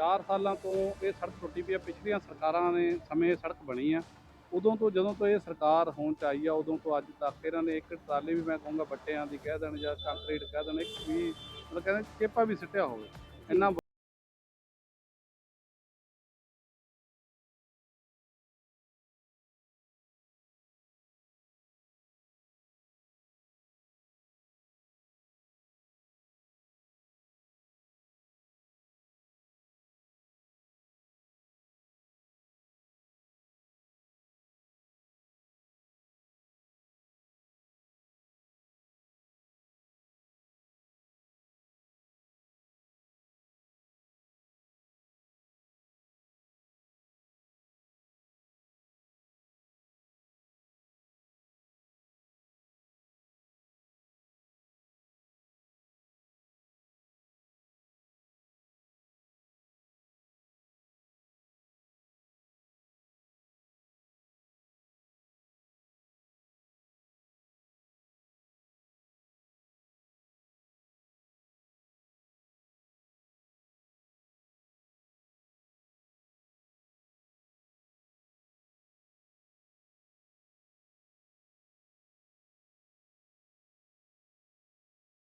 4 ਸਾਲਾਂ ਤੋਂ ਇਹ ਸੜਕ ਟੁੱਟੀ ਪਈ ਆ। ਪਿਛਲੀਆਂ ਸਰਕਾਰਾਂ ਨੇ ਸਮੇਂ ਇਹ ਸੜਕ ਬਣੀ ਆ। ਉਦੋਂ ਤੋਂ ਜਦੋਂ ਤੋਂ ਇਹ ਸਰਕਾਰ ਹੋਣ ਚ ਆਈ ਆ, ਉਦੋਂ ਤੋਂ ਅੱਜ ਤੱਕ ਇਹਨਾਂ ਨੇ ਇੱਕ ਟਰਾਲੀ ਵੀ ਮੈਂ ਕਹੂੰਗਾ ਬੱਟਿਆਂ ਦੀ ਕਹਿ ਦੇਣ ਜਾਂ ਕੰਕਰੀਟ ਕਹਿ ਦੇਣ, ਇੱਕ ਵੀ ਮਤਲਬ ਕਹਿੰਦੇ ਚੇਪਾ ਵੀ ਸਿੱਟਿਆ ਹੋਵੇ। ਇੰਨਾ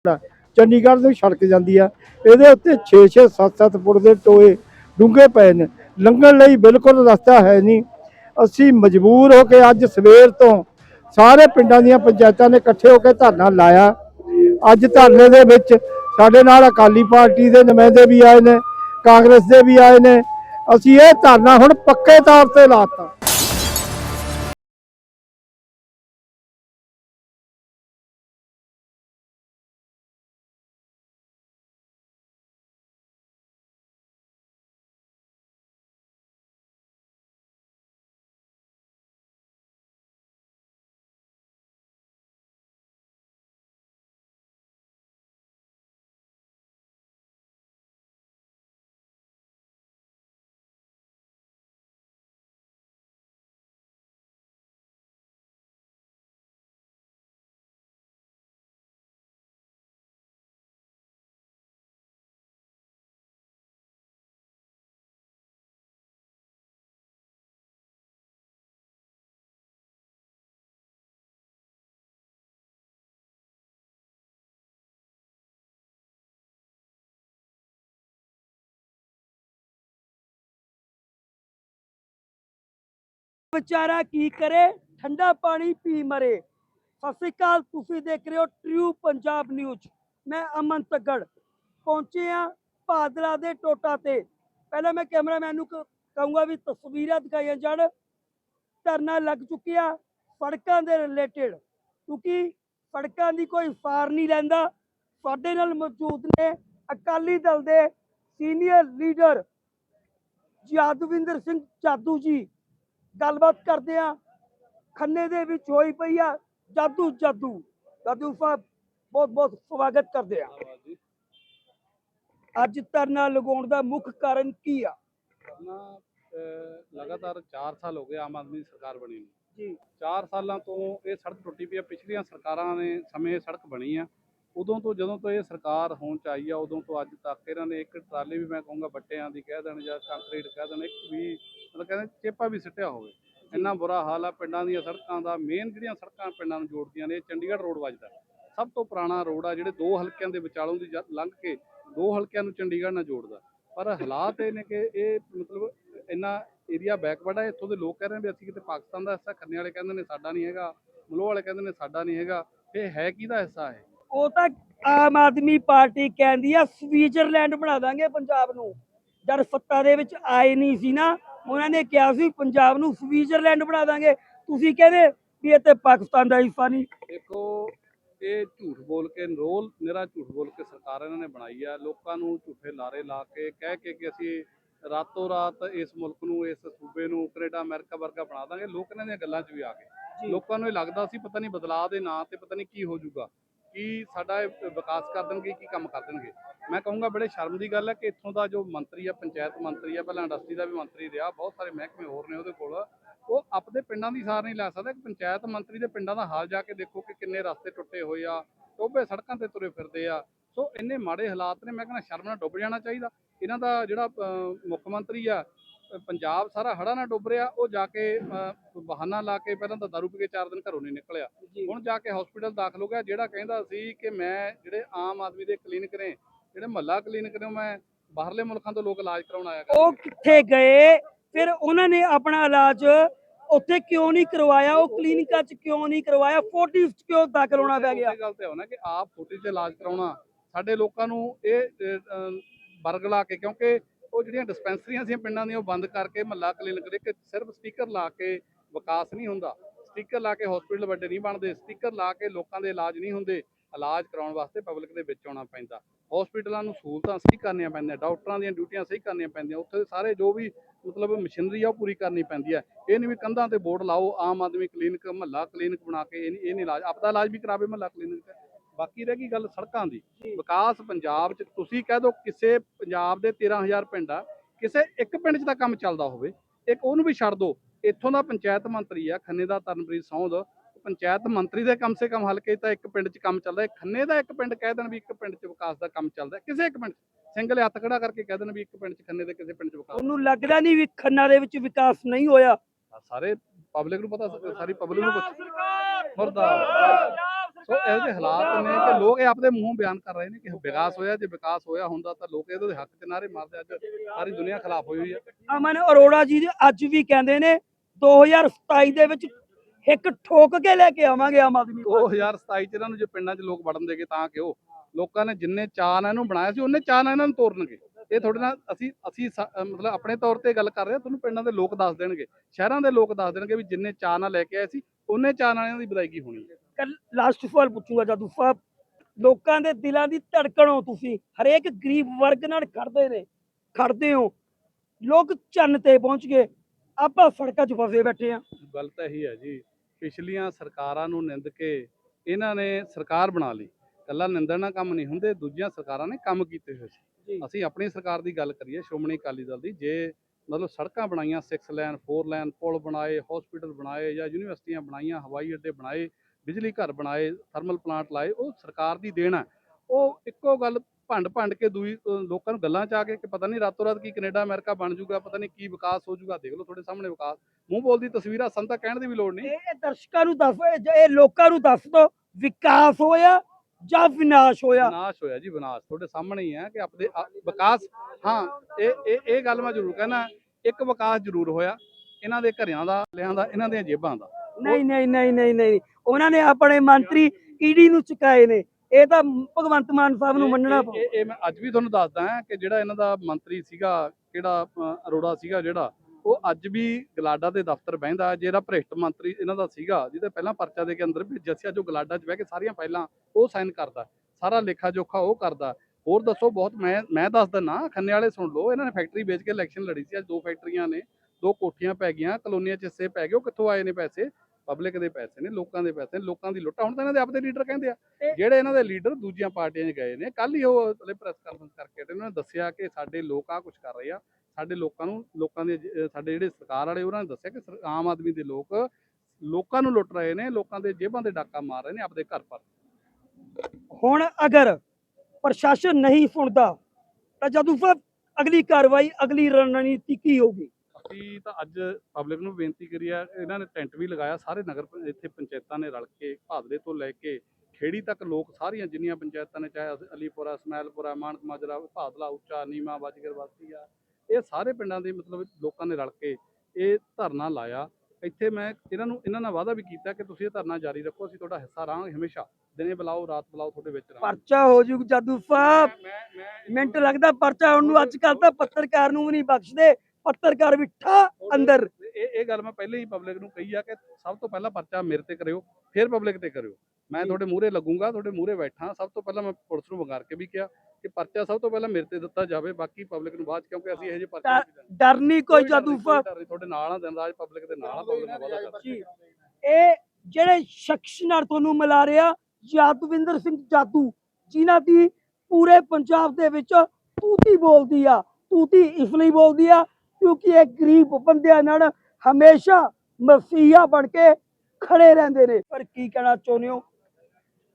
ਚੰਡੀਗੜ੍ਹ ਨੂੰ ਸੜਕ ਜਾਂਦੀ ਆ। ਇਹਦੇ ਉੱਤੇ 6-6 7-7 ਫੁੱਟ ਦੇ ਟੋਏ ਡੂੰਘੇ ਪਏ ਨੇ। ਲੰਘਣ ਲਈ ਬਿਲਕੁਲ ਰਸਤਾ ਹੈ ਨਹੀਂ। ਅਸੀਂ ਮਜਬੂਰ ਹੋ ਕੇ ਅੱਜ ਸਵੇਰ ਤੋਂ ਸਾਰੇ ਪਿੰਡਾਂ ਦੀਆਂ ਪੰਚਾਇਤਾਂ ਨੇ ਇਕੱਠੇ ਹੋ ਕੇ ਧਰਨਾ ਲਾਇਆ। ਅੱਜ ਧਰਨੇ ਦੇ ਵਿੱਚ ਸਾਡੇ ਨਾਲ ਅਕਾਲੀ ਪਾਰਟੀ ਦੇ ਨੁਮਾਇੰਦੇ ਵੀ ਆਏ ਨੇ, ਕਾਂਗਰਸ ਦੇ ਵੀ ਆਏ ਨੇ। ਅਸੀਂ ਇਹ ਧਰਨਾ ਹੁਣ ਪੱਕੇ ਤੌਰ ਤੇ ਲਾਤਾ। ਵਿਚਾਰਾ ਕੀ ਕਰੇ? ਠੰਡਾ ਪਾਣੀ ਪੀ ਮਰੇ। ਸਤਿ ਸ਼੍ਰੀ ਅਕਾਲ, ਤੁਸੀਂ ਦੇਖ ਰਹੇ ਹੋ ਟਰੂ ਪੰਜਾਬ ਨਿਊਜ਼ ਮੈਂ ਅਮਨ ਤੱਗੜ ਪਹੁੰਚੇ ਆ ਭਾਦਰਾ ਦੇ ਟੋਟਾ ਤੇ। ਪਹਿਲਾਂ ਮੈਂ ਕੈਮਰਾਮੈਨ ਨੂੰ ਕਹੂੰਗਾ ਵੀ ਤਸਵੀਰਾਂ ਦਿਖਾਈਆਂ ਜਾਣ। ਧਰਨਾ ਲੱਗ ਚੁੱਕਿਆ ਸੜਕਾਂ ਦੇ ਰਿਲੇਟਡ ਕਿਉਂਕਿ ਸੜਕਾਂ ਦੀ ਕੋਈ ਫਾਰ ਨਹੀਂ ਲੈਂਦਾ। ਸਾਡੇ ਨਾਲ ਮੌਜੂਦ ਨੇ ਅਕਾਲੀ ਦਲ ਦੇ ਸੀਨੀਅਰ ਲੀਡਰ ਯਾਦਵਿੰਦਰ ਸਿੰਘ ਜਾਦੂ ਜੀ। ਗੱਲਬਾਤ ਕਰਦੇ ਆ। ਖੰਨੇ ਦੇ ਵਿੱਚ ਹੋਈ ਪਈ ਆ ਜਾਦੂ ਜਾਦੂ। ਜਾਦੂ ਸਾਹਿਬ ਬਹੁਤ ਬਹੁਤ ਸਵਾਗਤ ਕਰਦੇ ਆ। ਅੱਜ ਧਰਨਾ ਲਗਾਉਣ ਦਾ ਮੁੱਖ ਕਾਰਨ ਕੀ ਆ? ਲਗਾਤਾਰ 4 ਸਾਲ ਹੋ ਗਏ ਆਮ ਆਦਮੀ ਸਰਕਾਰ ਬਣੀ ਨੂੰ। ਜੀ। 4 ਸਾਲਾਂ ਤੋਂ ਇਹ ਸੜਕ ਟੁੱਟੀ ਪਈ ਆ। ਪਿਛਲੀਆਂ ਸਰਕਾਰਾਂ ਨੇ ਸਮੇਂ ਸੜਕ ਬਣੀ ਆ। ਉਦੋਂ ਤੋਂ ਜਦੋਂ ਤੋਂ ਇਹ ਸਰਕਾਰ ਹੋਂਦ ਚ ਆਈ ਆ ਉਦੋਂ ਤੋਂ ਅੱਜ ਤੱਕ ਇਹਨਾਂ ਨੇ ਇੱਕ ਟਰਾਲੇ ਵੀ ਮੈਂ ਕਹੂੰਗਾ ਬੱਟਿਆਂ ਦੀ ਕਹਿ ਦੇਣ ਜਾਂ ਕੰਕਰੀਟ ਕਹਿ ਦੇਣ ਇੱਕ ਵੀ ਮਤਲਬ ਕਹਿੰਦੇ ਚੇਪਾ ਵੀ ਸਿੱਟਿਆ ਹੋਵੇ। ਇੰਨਾ ਬੁਰਾ ਹਾਲ ਆ ਪਿੰਡਾਂ ਦੀਆਂ ਸੜਕਾਂ ਦਾ ਮੇਨ ਜਿਹੜੀਆਂ ਸੜਕਾਂ ਪਿੰਡਾਂ ਨੂੰ ਜੋੜਦੀਆਂ ਨੇ ਚੰਡੀਗੜ੍ਹ ਰੋਡ ਵੱਜਦਾ। ਸਭ ਤੋਂ ਪੁਰਾਣਾ ਰੋਡ ਆ ਜਿਹੜੇ ਦੋ ਹਲਕਿਆਂ ਦੇ ਵਿਚਾਲੋਂ ਦੀ ਲੰਘ ਕੇ ਦੋ ਹਲਕਿਆਂ ਨੂੰ ਚੰਡੀਗੜ੍ਹ ਨਾਲ ਜੋੜਦਾ। ਪਰ ਹਾਲਾਤ ਇਹ ਨੇ ਕਿ ਇਹ ਮਤਲਬ ਇੰਨਾ ਏਰੀਆ ਬੈਕਵਰਡ ਹੈ ਇੱਥੋਂ ਦੇ ਲੋਕ ਕਹਿ ਰਹੇ ਵੀ ਅਸੀਂ ਕਿਤੇ ਪਾਕਿਸਤਾਨ ਦਾ ਹਿੱਸਾ ਖੰਨੇ ਵਾਲੇ ਕਹਿੰਦੇ ਨੇ ਸਾਡਾ ਨਹੀਂ ਹੈਗਾ ਮਲੋਹ ਵਾਲੇ ਕਹਿੰਦੇ ਨੇ ਸਾਡਾ ਨਹੀਂ ਹੈਗਾ। ਇਹ ਹੈ ਕਿਹਦਾ ਹਿੱਸਾ ਹੈ ਉਹ ਤਾਂ ਆਮ ਆਦਮੀ ਪਾਰਟੀ ਕਹਿੰਦੀ ਆ ਸਵਿਟਜ਼ਰਲੈਂਡ ਬਣਾ ਦਾਂਗੇ ਪੰਜਾਬ ਨੂੰ। ਜਦ ਸੱਤਾ ਦੇ ਵਿੱਚ ਆਏ ਨਹੀਂ ਸੀ ਨਾ ਉਹਨਾਂ ਨੇ ਕਿਹਾ ਸੀ ਪੰਜਾਬ ਨੂੰ ਸਵਿਟਜ਼ਰਲੈਂਡ ਬਣਾ ਦਾਂਗੇ। ਤੁਸੀਂ ਕਹਿੰਦੇ ਵੀ ਇਹ ਤੇ ਪਾਕਿਸਤਾਨ ਦਾ ਹਿੱਸਾ ਨਹੀਂ। ਦੇਖੋ ਇਹ ਝੂਠ ਬੋਲ ਕੇ ਰੋਲ ਨਿਹਰਾ ਝੂਠ ਬੋਲ ਕੇ ਸਰਕਾਰ ਇਹਨਾਂ ਨੇ ਬਣਾਈ ਆ। ਲੋਕਾਂ ਨੂੰ ਝੂਠੇ ਲਾਰੇ ਲਾ ਕੇ ਕਹਿ ਕੇ ਕਿ ਅਸੀਂ ਰਾਤੋਂ ਰਾਤ ਇਸ ਮੁਲਕ ਨੂੰ ਇਸ ਸੂਬੇ ਨੂੰ ਕੈਨੇਡਾ ਅਮਰੀਕਾ ਵਰਗਾ ਬਣਾ ਦਾਂਗੇ। ਲੋਕ ਇਹਨਾਂ ਦੀਆਂ ਗੱਲਾਂ 'ਚ ਵੀ ਆ ਗਏ। ਲੋਕਾਂ ਨੂੰ ਇਹ ਲੱਗਦਾ ਸੀ ਪਤਾ ਨਹੀਂ ਬਦਲਾਅ ਦੇ ਨਾਂ ਤੇ ਪਤਾ ਨਹੀਂ ਕੀ ਹੋ ਜਾਊਗਾ। ਕੀ ਸਾਡਾ ਇਹ ਵਿਕਾਸ ਕਰ ਦੇਣਗੇ, ਕੀ ਕੰਮ ਕਰ ਦੇਣਗੇ? ਮੈਂ ਕਹੂੰਗਾ ਬੜੇ ਸ਼ਰਮ ਦੀ ਗੱਲ ਹੈ ਕਿ ਇੱਥੋਂ ਦਾ ਜੋ ਮੰਤਰੀ ਆ, ਪੰਚਾਇਤ ਮੰਤਰੀ ਆ, ਪਹਿਲਾਂ ਇੰਡਸਟਰੀ ਦਾ ਵੀ ਮੰਤਰੀ ਰਿਹਾ, ਬਹੁਤ ਸਾਰੇ ਮਹਿਕਮੇ ਹੋਰ ਨੇ ਉਹਦੇ ਕੋਲ। ਉਹ ਆਪਣੇ ਪਿੰਡਾਂ ਦੀ ਸਾਰ ਨਹੀਂ ਲੈ ਸਕਦਾ ਕਿ ਪੰਚਾਇਤ ਮੰਤਰੀ ਦੇ ਪਿੰਡਾਂ ਦਾ ਹਾਲ ਜਾ ਕੇ ਦੇਖੋ ਕਿ ਕਿੰਨੇ ਰਸਤੇ ਟੁੱਟੇ ਹੋਏ ਆ, ਟੋਭੇ ਸੜਕਾਂ ਤੇ ਤੁਰੇ ਫਿਰਦੇ ਆ। ਸੋ ਇੰਨੇ ਮਾੜੇ ਹਾਲਾਤ ਨੇ, ਮੈਂ ਕਹਿੰਦਾ ਸ਼ਰਮ ਨਾਲ ਡੁੱਬ ਜਾਣਾ ਚਾਹੀਦਾ। ਇਹਨਾਂ ਦਾ ਜਿਹੜਾ ਮੁੱਖ ਮੰਤਰੀ ਆ ਪੰਜਾਬ ਸਾਰਾ ਹੜਾ ਨਾਲ ਡੁੱਬ ਰਿਹਾ ਉਹ ਜਾ ਕੇ ਬਹਾਨਾ ਲਾ ਕੇ ਪਹਿਲਾਂ ਤਾਂ ਦਾਰੂ ਪੀ ਕੇ 4 ਦਿਨ ਘਰੋਂ ਨਹੀਂ ਨਿਕਲਿਆ। ਹੁਣ ਜਾ ਕੇ ਹਸਪੀਟਲ ਦਾਖਲ ਹੋ ਗਿਆ ਜਿਹੜਾ ਕਹਿੰਦਾ ਸੀ ਕਿ ਮੈਂ ਜਿਹੜੇ ਆਮ ਆਦਮੀ ਦੇ ਕਲੀਨਿਕ ਨੇ ਜਿਹੜੇ ਮਹੱਲਾ ਕਲੀਨਿਕ ਨੇ ਮੈਂ ਬਾਹਰਲੇ ਮੁਲਕਾਂ ਤੋਂ ਲੋਕ ਇਲਾਜ ਕਰਾਉਣ ਆਇਆ ਉਹ ਕਿੱਥੇ ਗਏ? ਫਿਰ ਉਹਨਾਂ ਨੇ ਆਪਣਾ ਇਲਾਜ ਉੱਥੇ ਕਿਉਂ ਨਹੀਂ ਕਰਵਾਇਆ? ਉਹ ਕਲੀਨਿਕਾਂ 'ਚ ਕਿਉਂ ਨਹੀਂ ਕਰਵਾਇਆ? ਫੋਰਟਿਸ 'ਚ ਕਿਉਂ ਦਾਖਲ ਹੋਣਾ ਪੈ ਗਿਆ? ਗੱਲ ਤੇ ਹੋਣਾ ਕਿ ਆਪ ਫੋਟੀ ਤੇ ਇਲਾਜ ਕਰਾਉਣਾ ਸਾਡੇ ਲੋਕਾਂ ਨੂੰ ਇਹ ਵਰਗਲਾ ਕੇ ਕਿਉਂਕਿ ਉਹ ਜਿਹੜੀਆਂ ਡਿਸਪੈਂਸਰੀਆਂ ਸੀ ਪਿੰਡਾਂ ਦੀਆਂ ਉਹ ਬੰਦ ਕਰਕੇ ਮਹੱਲਾ ਕਲੀਨਿਕ ਦੇ ਕਿ ਸਿਰਫ ਸਟicker ਲਾ ਕੇ ਵਿਕਾਸ ਨਹੀਂ ਹੁੰਦਾ। ਸਟicker ਲਾ ਕੇ ਹਸਪੀਟਲ ਵੱਡੇ ਨਹੀਂ ਬਣਦੇ ਸਟicker ਲਾ ਕੇ ਲੋਕਾਂ ਦੇ ਇਲਾਜ ਨਹੀਂ ਹੁੰਦੇ, ਇਲਾਜ ਕਰਾਉਣ ਵਾਸਤੇ ਪਬਲਿਕ ਦੇ ਵਿੱਚ ਆਉਣਾ ਪੈਂਦਾ। ਹਸਪੀਟਲਾਂ ਨੂੰ ਸਹੂਲਤਾਂ ਸਹੀ ਕਰਨੀਆਂ ਪੈਂਦੀਆਂ, ਡਾਕਟਰਾਂ ਦੀਆਂ ਡਿਊਟੀਆਂ ਸਹੀ ਕਰਨੀਆਂ ਪੈਂਦੀਆਂ, ਉੱਥੇ ਸਾਰੇ ਜੋ ਵੀ ਮਤਲਬ ਮਸ਼ੀਨਰੀ ਆ ਉਹ ਪੂਰੀ ਕਰਨੀ ਪੈਂਦੀ ਹੈ ਇਹ ਨਹੀਂ ਵੀ ਕੰਧਾਂ ਤੇ ਬੋਰਡ ਲਾਓ, ਆਮ ਆਦਮੀ ਕਲੀਨਿਕ ਮਹੱਲਾ ਕਲੀਨਿਕ ਬਣਾ ਕੇ ਇਹ ਨਹੀਂ ਇਹ ਨਹੀਂ ਇਲਾਜ ਆਪਦਾ ਇਲਾਜ ਵੀ ਕਰਾਵੇ ਮਹੱਲਾ ਕਲੀਨਿਕ ਬਾਕੀ ਰਹਿ ਗਈ ਗੱਲ ਸੜਕਾਂ ਦੀ। ਵਿਕਾਸ ਪੰਜਾਬ 'ਚ ਤੁਸੀਂ ਕਹਿ ਦਿਓ ਕਿਸੇ ਪੰਜਾਬ ਦੇ 13000 ਪਿੰਡ ਆ ਕਿਸੇ ਇੱਕ ਪਿੰਡ 'ਚ ਤਾਂ ਕੰਮ ਚੱਲਦਾ ਹੋਵੇ ਇੱਕ ਉਹਨੂੰ ਵੀ ਛੱਡ ਦਿਓ ਇੱਥੋਂ ਦਾ ਪੰਚਾਇਤ ਮੰਤਰੀ ਆ ਖੰਨੇ ਦਾ ਤਰਨਪ੍ਰੀਤ ਸੌਂਦ। ਪੰਚਾਇਤ ਮੰਤਰੀ ਦੇ ਕਮ ਸੇ ਕਮ ਹਲਕੇ ਤਾਂ ਇੱਕ ਪਿੰਡ 'ਚ ਕੰਮ ਚੱਲਦਾ ਖੰਨੇ ਦਾ ਇੱਕ ਪਿੰਡ ਕਹਿ ਦੇਣ ਵੀ ਇੱਕ ਪਿੰਡ 'ਚ ਵਿਕਾਸ ਦਾ ਕੰਮ ਚੱਲਦਾ ਕਿਸੇ ਇੱਕ ਪਿੰਡ 'ਚ। ਸਿੰਗਲ ਹੱਥ ਖੜਾ ਕਰਕੇ ਕਹਿ ਦੇਣ ਵੀ ਇੱਕ ਪਿੰਡ 'ਚ ਖੰਨੇ ਦੇ ਕਿਸੇ ਪਿੰਡ 'ਚ ਵਿਕਾਸ। ਉਹਨੂੰ ਲੱਗਦਾ ਨਹੀਂ ਵੀ ਖੰਨਾ ਦੇ ਵਿੱਚ ਵਿਕਾਸ ਨਹੀਂ ਹੋਇਆ। ਸਾਰੇ ਪਬਲਿਕ ਨੂੰ ਪਤਾ ਸਾਰੀ ਪਬਲਿਕ ਨੂੰ ਪੁੱਛ। ਮੁਰਦਾਬਾਦ ਸੋ ਇਹੋ ਜਿਹੇ ਹਾਲਾਤ ਨੇ ਕਿ ਲੋਕ ਇਹ ਆਪਦੇ ਮੂੰਹੋਂ ਬਿਆਨ ਕਰ ਰਹੇ ਨੇ ਕਿ ਵਿਕਾਸ ਹੋਇਆ ਜੇ ਵਿਕਾਸ ਹੋਇਆ ਹੁੰਦਾ ਤਾਂ ਲੋਕ ਇਹਦੇ ਹੱਕ 'ਚ ਨਾਰੇ ਮਾਰਦੇ ਅੱਜ। ਸਾਰੀ ਦੁਨੀਆ ਖਿਲਾਫ ਹੋਈ ਹੋਈ ਹੈ ਅਮਨ ਅਰੋੜਾ ਜੀ ਅੱਜ ਵੀ ਕਹਿੰਦੇ ਨੇ 2027 ਦੇ ਵਿੱਚ ਇੱਕ ਠੋਕ ਕੇ ਲੈ ਕੇ ਆਵਾਂਗੇ ਆਮ ਆਦਮੀ ਪਾਰਟੀ। 2027 ਚ ਇਹਨਾਂ ਨੂੰ ਜੇ ਪਿੰਡਾਂ 'ਚ ਲੋਕ ਵੜਨ ਦੇਗੇ ਤਾਂ ਕਿ ਉਹ ਲੋਕਾਂ ਨੇ ਜਿੰਨੇ ਚਾਅ ਨਾਲ ਇਹਨੂੰ ਬਣਾਇਆ ਸੀ ਉਹਨੇ ਚਾਅ ਨਾਲ ਇਹਨਾਂ ਨੂੰ ਤੋਰਨਗੇ। ਇਹ ਤੁਹਾਡੇ ਨਾਲ ਅਸੀਂ ਅਸੀਂ ਮਤਲਬ ਆਪਣੇ ਤੌਰ ਤੇ ਗੱਲ ਕਰ ਰਹੇ ਹਾਂ ਤੁਹਾਨੂੰ ਪਿੰਡਾਂ ਦੇ ਲੋਕ ਦੱਸ ਦੇਣਗੇ ਸ਼ਹਿਰਾਂ ਦੇ ਲੋਕ ਦੱਸ ਦੇਣਗੇ ਵੀ ਜਿੰਨੇ ਚਾਅ ਨਾਲ ਲੈ ਕੇ ਆਏ ਸੀ ਉਹਨੇ ਚਾਅ ਨਾਲ ਇਹਨਾਂ ਦੀ ਵਿਦਾਇਗੀ ਹੋਣੀ ਹੈ। ਲਾਸਟ ਸਵਾਲ ਪੁੱਛੂਗਾ ਜਾਦੂ ਸਾਹਿਬ। ਲੋਕਾਂ ਦੇ ਦਿਲਾਂ ਦੀ ਧੜਕਣ ਹੋ ਤੁਸੀਂ। ਹਰੇਕ ਗਰੀਬ ਵਰਗ ਨਾਲ ਖੜਦੇ ਨੇ ਖੜਦੇ ਹੋ। ਲੋਕ ਚੰਨ ਤੇ ਪਹੁੰਚ ਗਏ। ਆਪਾਂ ਸੜਕਾਂ 'ਚ ਫਸੇ ਬੈਠੇ ਆ ਗੱਲ ਤਾਂ ਇਹੀ ਹੈ ਜੀ। ਪਿਛਲੀਆਂ ਸਰਕਾਰਾਂ ਨੂੰ ਨਿੰਦ ਕੇ ਇਹਨਾਂ ਨੇ ਸਰਕਾਰ ਬਣਾ ਲਈ। ਕੱਲਾ ਨਿੰਦਣ ਨਾਲ ਕੰਮ ਨਹੀਂ ਹੁੰਦੇ ਦੂਜੀਆਂ ਸਰਕਾਰਾਂ ਨੇ ਕੰਮ ਕੀਤੇ ਹੋਏ ਸੀ। ਅਸੀਂ ਆਪਣੀ ਸਰਕਾਰ ਦੀ ਗੱਲ ਕਰੀਏ ਸ਼੍ਰੋਮਣੀ ਅਕਾਲੀ ਦਲ ਦੀ ਜੇ ਮਤਲਬ ਸੜਕਾਂ ਬਣਾਈਆਂ 6 ਲੈਨ 4 ਲੈਨ ਪੁਲ ਬਣਾਏ ਹਸਪੀਟਲ ਬਣਾਏ ਜਾਂ ਯੂਨੀਵਰਸਿਟੀਆਂ ਬਣਾਈਆਂ ਹਵਾਈ ਅੱਡੇ ਬਣਾਏ ਬਿਜਲੀ ਘਰ ਬਣਾਏ ਥਰਮਲ ਪਲਾਂਟ ਲਾਏ ਉਹ ਸਰਕਾਰ ਦੀ ਦੇਣ ਹੈ। ਉਹ ਇੱਕੋ ਗੱਲ ਭੰਡ ਭੰਡ ਕੇ ਦੂਈ ਲੋਕਾਂ ਨੂੰ ਗੱਲਾਂ ਚ ਆ ਕੇ ਕਿ ਪਤਾ ਨਹੀਂ ਰਾਤੋਂ ਰਾਤ ਕੀ ਕੈਨੇਡਾ ਅਮਰੀਕਾ ਬਣ ਜਾਊਗਾ ਪਤਾ ਨਹੀਂ ਕੀ ਵਿਕਾਸ ਹੋ ਜਾਊਗਾ ਦੇਖ ਲਓ ਤੁਹਾਡੇ ਸਾਹਮਣੇ ਵਿਕਾਸ। ਮੂੰਹ ਬੋਲਦੀ ਤਸਵੀਰਾਂ ਸਾਨੂੰ ਤਾਂ ਕਹਿਣ ਦੀ ਵੀ ਲੋੜ ਨਹੀਂ। ਇਹ ਦਰਸ਼ਕਾਂ ਨੂੰ ਦੱਸ ਇਹ- ਲੋਕਾਂ ਨੂੰ ਦੱਸ ਦੋ ਵਿਕਾਸ ਹੋਇਆ ਜਾਂ ਵਿਨਾਸ਼ ਹੋਇਆ? ਵਿਨਾਸ਼ ਹੋਇਆ ਜੀ ਵਿਨਾਸ਼। ਤੁਹਾਡੇ ਸਾਹਮਣੇ ਹੀ ਹੈ ਕਿ ਆਪਣੇ ਵਿਕਾਸ ਹਾਂ ਇਹ ਇਹ ਇਹ ਗੱਲ ਮੈਂ ਜ਼ਰੂਰ ਕਹਿਣਾ ਇੱਕ ਵਿਕਾਸ ਜ਼ਰੂਰ ਹੋਇਆ ਇਹਨਾਂ ਦੇ ਘਰਿਆਂ ਦਾ ਲਿਆਂ ਦਾ ਇਹਨਾਂ ਦੀਆਂ ਜੇਬਾਂ ਦਾ। ਨਹੀਂ ਨਹੀਂ ਨਹੀਂ ਨਹੀਂ ਨਹੀਂ। ਉਹਨਾਂ ਨੇ ਆਪਣੇ ਮੰਤਰੀ ਈਡੀ ਨੂੰ ਚੁਕਾਏ ਨੇ। ਇਹ ਤਾਂ ਭਗਵੰਤ ਮਾਨ ਸਾਹਿਬ ਨੂੰ ਮੰਨਣਾ ਪਊ। ਇਹ ਇਹ ਮੈਂ ਅੱਜ ਵੀ ਤੁਹਾਨੂੰ ਦੱਸਦਾ ਹਾਂ ਕਿ ਜਿਹੜਾ ਇਹਨਾਂ ਦਾ ਮੰਤਰੀ ਸੀਗਾ ਕਿਹੜਾ ਅਰੋੜਾ ਸੀਗਾ ਜਿਹੜਾ ਉਹ ਅੱਜ ਵੀ ਗਲਾਡਾ ਦੇ ਦਫ਼ਤਰ ਬਹਿੰਦਾ ਜਿਹੜਾ ਭ੍ਰਿਸ਼ਟ ਮੰਤਰੀ ਇਹਨਾਂ ਦਾ ਸੀਗਾ ਜਿਹਦੇ ਪਹਿਲਾਂ ਪਰਚਾ ਦੇ ਕੇ ਅੰਦਰ ਭੇਜਿਆ ਸੀ ਉਹ ਗਲਾਡਾ 'ਚ ਬਹਿ ਕੇ ਸਾਰੀਆਂ ਪਹਿਲਾਂ ਉਹ ਸਾਈਨ ਕਰਦਾ ਸਾਰਾ ਲੇਖਾ ਜੋਖਾ ਉਹ ਕਰਦਾ ਹੋਰ ਦੱਸੋ ਬਹੁਤ ਮੈਂ ਮੈਂ ਦੱਸ ਦਿੰਨਾ ਖੰਨੇ ਵਾਲੇ ਸੁਣ ਲਓ। ਇਹਨਾਂ ਨੇ ਫੈਕਟਰੀ ਵੇਚ ਕੇ ਇਲੈਕਸ਼ਨ ਲੜੀ ਸੀ ਅੱਜ ਦੋ ਫੈਕਟਰੀਆਂ ਨੇ। ਦੋ ਕੋਠੀਆਂ ਪੈ ਗਈਆਂ ਕਲੋਨੀਆਂ 'ਚ ਹਿੱਸੇ ਪੈ ਗਏ ਉਹ ਕਿੱਥੋਂ ਆਏ ਨੇ ਪੈਸੇ? ਪਬਲਿਕ ਦੇ ਪੈਸੇ ਨੇ ਲੋਕਾਂ ਦੇ ਪੈਸੇ ਨੇ ਲੋਕਾਂ ਦੀ ਲੁੱਟ ਹੁਣ ਤਾਂ ਇਹਨਾਂ ਦੇ ਆਪਦੇ ਲੀਡਰ ਕਹਿੰਦੇ ਆ। ਜਿਹੜੇ ਇਹਨਾਂ ਦੇ ਲੀਡਰ ਦੂਜੀਆਂ ਪਾਰਟੀਆਂ 'ਚ ਗਏ ਨੇ ਕੱਲ ਹੀ ਉਹ ਪ੍ਰੈਸ ਕਾਨਫਰੰਸ ਕਰਕੇ ਉਹਨਾਂ ਨੇ ਦੱਸਿਆ ਕਿ ਸਾਡੇ ਲੋਕ ਆ ਕੁਝ ਕਰ ਰਹੇ ਆ ਸਾਡੇ ਲੋਕਾਂ ਨੂੰ ਲੋਕਾਂ ਦੇ ਸਾਡੇ ਜਿਹੜੇ ਸਰਕਾਰ ਵਾਲੇ ਉਹਨਾਂ ਨੇ ਦੱਸਿਆ ਕਿ ਆਮ ਆਦਮੀ ਦੇ ਲੋਕ ਲੋਕਾਂ ਨੂੰ ਲੁੱਟ ਰਹੇ ਨੇ ਲੋਕਾਂ ਦੇ ਜੇਬਾਂ ਦੇ ਡਾਕਾ ਮਾਰ ਰਹੇ ਨੇ ਆਪਦੇ ਘਰ ਪਰ। ਹੁਣ ਅਗਰ ਪ੍ਰਸ਼ਾਸਨ ਨਹੀਂ ਸੁਣਦਾ ਤਾਂ ਜਦੋਂ ਫਿਰ ਅਗਲੀ ਕਾਰਵਾਈ ਅਗਲੀ ਰਣਨੀਤੀ ਕੀ ਹੋਊਗੀ? ਅਸੀਂ ਤਾਂ ਅੱਜ ਪਬਲਿਕ ਨੂੰ ਬੇਨਤੀ ਕਰੀ ਆ ਇਹਨਾਂ ਨੇ ਟੈਂਟ ਵੀ ਲਗਾਇਆ ਸਾਰੇ ਨਗਰ ਪੰ- ਇੱਥੇ ਪੰਚਾਇਤਾਂ ਨੇ ਰਲ ਕੇ ਭਾਦਲੇ ਤੋਂ ਲੈ ਕੇ ਖੇੜੀ ਤੱਕ ਲੋਕ ਸਾਰੀਆਂ ਜਿੰਨੀਆਂ ਪੰਚਾਇਤਾਂ ਨੇ ਚਾਹੇ ਅਸ- ਅਲੀਪੁਰਾ ਸਮੈਲਪੁਰਾ ਮਾਨਕ ਮਾਜਰਾ ਭਾਦਲਾ ਉੱਚਾ ਨੀਮਾ ਬਾਜਗਰ ਵਾਸੀ ਆ ਇਹ ਸਾਰੇ ਪਿੰਡਾਂ ਦੇ ਮਤਲਬ ਲੋਕਾਂ ਨੇ ਰਲ ਕੇ ਇਹ ਧਰਨਾ ਲਾਇਆ। ਇੱਥੇ ਮੈਂ ਇਹਨਾਂ ਨੂੰ ਇਹਨਾਂ ਨਾਲ ਵਾਅਦਾ ਵੀ ਕੀਤਾ ਕਿ ਤੁਸੀਂ ਇਹ ਧਰਨਾ ਜਾਰੀ ਰੱਖੋ ਅਸੀਂ ਤੁਹਾਡਾ ਹਿੱਸਾ ਰਹਾਂਗੇ ਹਮੇਸ਼ਾ। ਦਿਨੇ ਬੁਲਾਓ ਰਾਤ ਬੁਲਾਓ ਤੁਹਾਡੇ ਵਿੱਚ ਰਹਾਂਗੇ ਪਰਚਾ ਹੋ ਜੂ ਜਾਦੂ ਸਾਹਿਬ। ਮੈਂ ਮੈਂ ਮਿੰਟ ਲੱਗਦਾ ਪਰਚਾ ਹੋਣ ਨੂੰ ਅੱਜ ਕੱਲ ਤਾਂ ਪੱਤਰਕਾਰ ਨੂੰ ਵੀ ਨਹੀਂ ਬਖਸ਼ਦੇ। ਪੱਤਰਕਾਰ ਵੀ ਠਾ ਅੰਦਰ ਇਹ ਇਹ ਗੱਲ ਮੈਂ ਪਹਿਲੇ ਹੀ ਪਬਲਿਕ ਨੂੰ ਕਹੀ ਆ ਕਿ ਸਭ ਤੋਂ ਪਹਿਲਾਂ ਪਰਚਾ ਮੇਰੇ ਤੇ ਕਰਿਓ ਫਿਰ ਪਬਲਿਕ ਤੇ ਕਰਿਓ ਮੈਂ ਜੀ। ਤੁਹਾਡੇ ਮੂਹਰੇ ਲੱਗੂੰਗਾ ਤੁਹਾਡੇ ਮੂਹਰੇ ਬੈਠਾ ਸਭ ਤੋਂ ਪਹਿਲਾਂ ਮੈਂ ਪੁਲਿਸ ਨੂੰ ਵੰਗਾਰ ਕੇ ਵੀ ਕਿਹਾ ਕਿ ਪਰਚਾ ਸਭ ਤੋਂ ਪਹਿਲਾਂ ਮੇਰੇ ਤੇ ਦਿੱਤਾ ਜਾਵੇ ਬਾਕੀ ਪਬਲਿਕ ਨੂੰ ਬਾਅਦ ਕਿਉਂਕਿ ਅਸੀਂ ਇਹੋ ਜਿਹੇ ਪਰਚੇ। ਡਰ ਨਹੀਂ ਕੋਈ ਜਾਦੂ ਤੁਹਾਡੇ ਨਾਲ ਆ ਦਿਨਰਾਜ ਪਬਲਿਕ ਦੇ ਨਾਲ ਆ ਪਬਲਿਕ ਨਾਲ ਵਾਦਾ ਕਰ ਜੀ ਇਹ ਜਿਹੜੇ ਸ਼ਖਸ ਨਾਲ ਤੁਹਾਨੂੰ ਮਿਲਾ ਰਿਹਾ ਯਾਦਵਿੰਦਰ ਸਿੰਘ ਜਾਦੂ ਜਿਨ੍ਹਾਂ ਦੀ ਪੂਰੇ ਪੰਜਾਬ ਦੇ ਵਿੱਚ ਤੂਤੀ ਬੋਲਦੀ ਆ ਤੂਤੀ ਇਸ ਲਈ ਬੋਲਦੀ ਆ ਕਿਉਂਕਿ ਇਹ ਗਰੀਬ ਬੰਦਿਆਂ ਨਾਲ ਹਮੇਸ਼ਾ ਮਸੀਹਾ ਬਣ ਕੇ ਖੜੇ ਰਹਿੰਦੇ ਨੇ। ਪਰ ਕੀ ਕਹਿਣਾ ਚਾਹੁੰਦੇ ਹੋ?